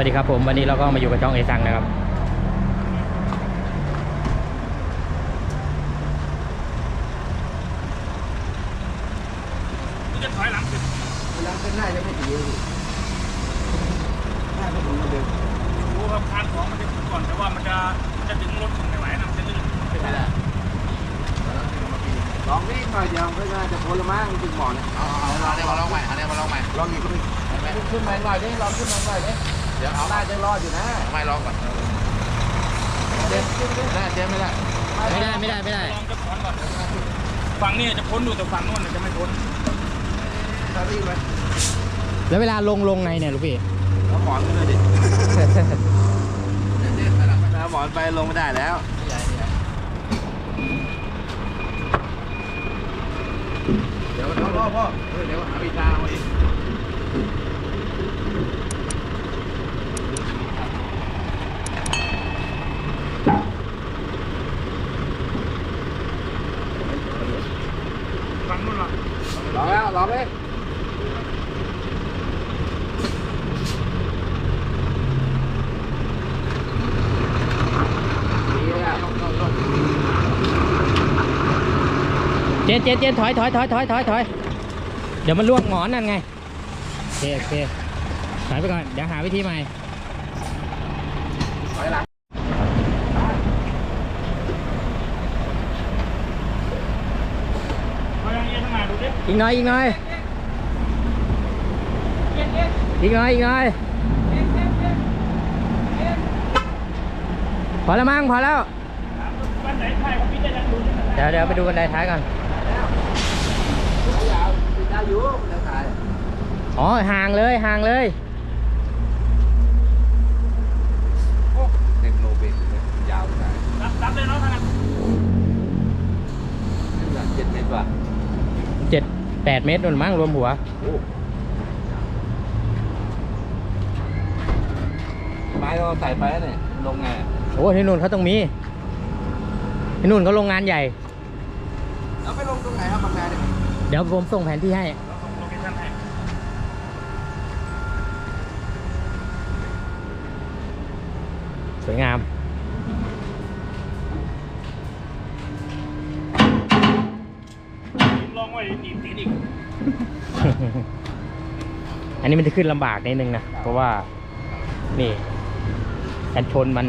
วัสดีครับผมวันนี้เราก็มาอยู่กับช่องเอซังนะครับ จะถอยหลังสิหลังเป็นหน้าจะไม่ถึงเยอะดิหน้าก็ถึงเหมือนเดิมดูครับคานของมันจะขึ้นก่อนแต่ว่ามันจะจะถึงรถไม่ไหวนะมันจะลื่นไม่ได้ลองนี่หน่อยเดียวก็น่าจะพ้นละมั้งถึงหมอนเนี่ยเอาเอาเอาเนี่ยมาลองใหม่เอาเนี่ยมาลองใหม่ลองอีกก็ไม่ขึ้นมาหน่อยดิลองขึ้นมาหน่อยดิ เดี๋ยวเอาน่าจะรอดอยู่นะเอาไม่ลองก่อนเจ๊ได้เจ๊ไม่ได้ไม่ได้ไม่ได้ไม่ได้ลองจะถอนก่อนฝั่งนี้จะพ้นดูแต่ฝั่งโน้นจะไม่พ้นถ้ารีบไหมแล้วเวลาลงลงไงเนี่ยลูกพี่เอาหมอนขึ้นเลยดิเจ๊ไปละเอาหมอนไปลงไม่ได้แล้วเดี๋ยวพ่อพ่อพ่อเดี๋ยวหาวิชาเอาอีก ฝั่งโน้นล่ะ ลองแล้วลองเลยดีแล้ว เจ นเจนเจนถอยถอยถอยถอยถอยถอยเดี๋ยวมันล่วงหมอนนั่นไงโอเคโอเคถอยไปก่อนเดี๋ยวหาวิธีใหม่ถอยหลังมาอย่างนี้ข้างหน้าดูดิอีกหน่อยอีกหน่อยอีกหน่อยอีกหน่อยพอแล้วมั้งพอแล้วเดี๋ยวเดี๋ยวไปดูกันไดท้ายก่อน ยาวติดได้ อยู่มันจะตายอ๋อห่างเลยห่างเลยเต็มโลเบกยาวได้รับรับเลยเนาะทางนั้นเจ็ดเมตรว่ะเจ็ดแปดเมตรนู่นมั้งรวมหัวโอ้ไม้เราใส่ไปแล้วเนี่ยลงไงโอ้ที่นู่นเขาต้องมีที่นู่นเขาโรงงานใหญ่แล้วไปลงตรงไหนครับบางนาเนี่ยเดี๋ยวผมส่งแผนที่ให้ เราส่งโลเคชั่นให้ ส วยงาม ลองไว้หนีบตีนอีกอันนี้มันจะขึ้นลำบากนิดนึงนะ เพราะว่า นี่กันชนมัน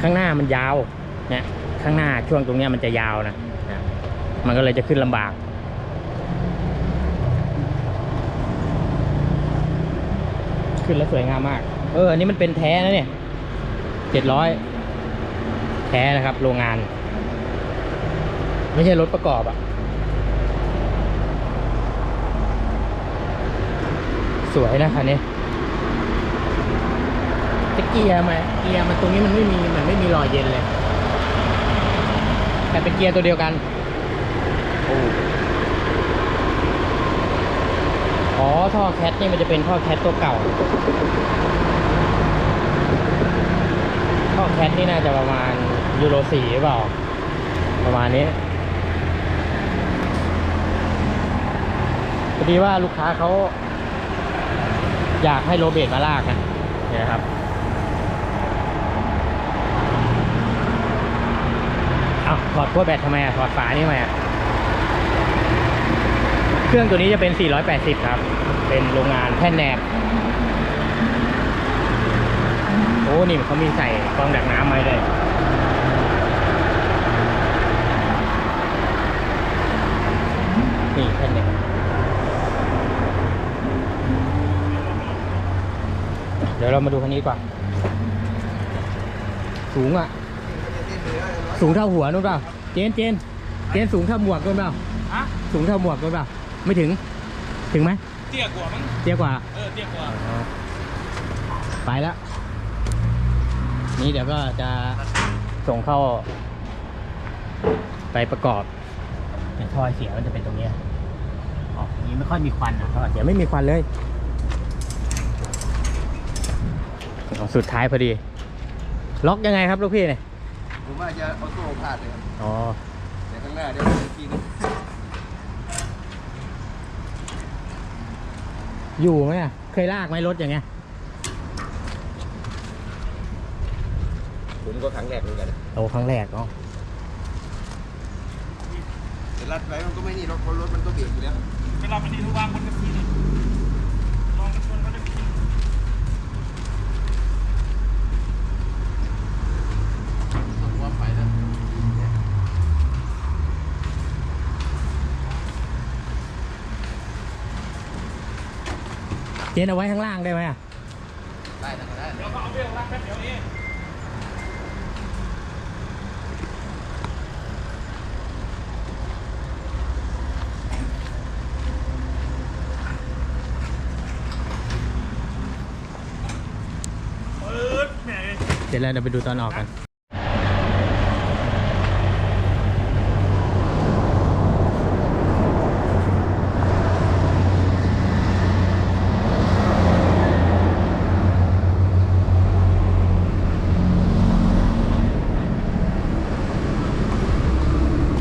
ข้างหน้ามันยาว เนี่ย ข้างหน้าช่วงตรงเนี้ยมันจะยาวนะนะมันก็เลยจะขึ้นลำบาก ขึ้นแล้วสวยงามมาก เอออันนี้มันเป็นแท้นะเนี่ยเจ็ดร้อยแท้นะครับ โรงงาน ไม่ใช่รถประกอบอะสวยนะคันนี้แต่เกียร์มาเกียร์มันตรงนี้มันไม่มีมันไม่มีรอยเย็นเลย แต่เป็นเกียร์ตัวเดียวกัน โอ้ อ๋อ ท่อแคทนี่มันจะเป็นท่อแคทตัวเก่า ท่อแคทนี่น่าจะประมาณยูโรสี่หรือเปล่า ประมาณนี้พอดีว่าลูกค้าเขาอยากให้โรเบตมาลากนะเนี่ยครับเอาวถอดขั้วแบตทำไมอะถอดฝานี่ทำไมอะ เครื่องตัวนี้จะเป็น 480 ครับ เป็นโรงงานแท่นแนบโอ้นี่เขามีใส่กรองดักน้ำไว้เลยนี่แค่นี้เดี๋ยวเรามาดูคันนี้ก่อนสูงอะ สูงเท่าหัวนู่นเปล่า เจนเจนเจนสูงเท่าหมวกนู่นเปล่าฮะสูงเท่าหมวกนู่นเปล่า ไม่ถึง ถึงไหมเตี้ยกว่ามั้งเตี้ยกว่า เออ เตี้ยกว่า ไปแล้ว นี่เดี๋ยวก็จะส่งเข้า ไปประกอบแต่ท่อเสียมันจะเป็นตรงเนี้ยอ๋อนี้ไม่ค่อยมีควันอะท่อเสียไม่มีควันเลยอ๋อสุดท้ายพอดี ล็อกยังไงครับลูกพี่เนี่ยผมว่าจะเอาโซ่พาดเลยครับอ๋อแต่ข้างหน้าเดี๋ยวอีกทีนึง อยู่ไหมอะอเคยลากไหมรถอย่างเงี้ย ผมก็ครั้งแรกเหมือนกันโอ้ครั้งแรกเนาะ แต่รัดไว้มันก็ไม่นี่หรอกเพราะรถมันก็เบรกอยู่แล้ว เวลาไปที่ทุกวางบนกระพีนี่ลองกันชนเขาจะกิน ว่าไปแล้ว เจนเอาไว้ข้างล่างได้ไหมอะได้นะได้เดี๋ยวเขาเอาเบลรักแป๊บเดียวเองเปิดแหมเดี๋ยวเราเดี๋ยวไปดูตอนออกกัน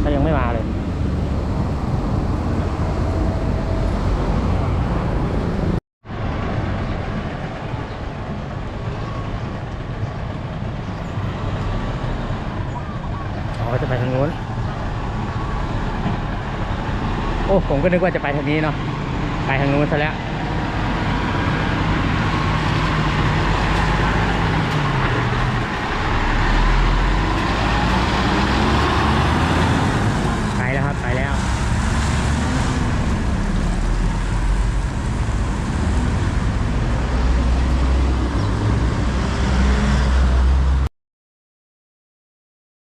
ก็ยังไม่มาเลย อ๋อ จะไปทางนู้น โอ้ ผมก็นึกว่าจะไปทางนี้เนาะ ไปทางนู้นซะแล้ว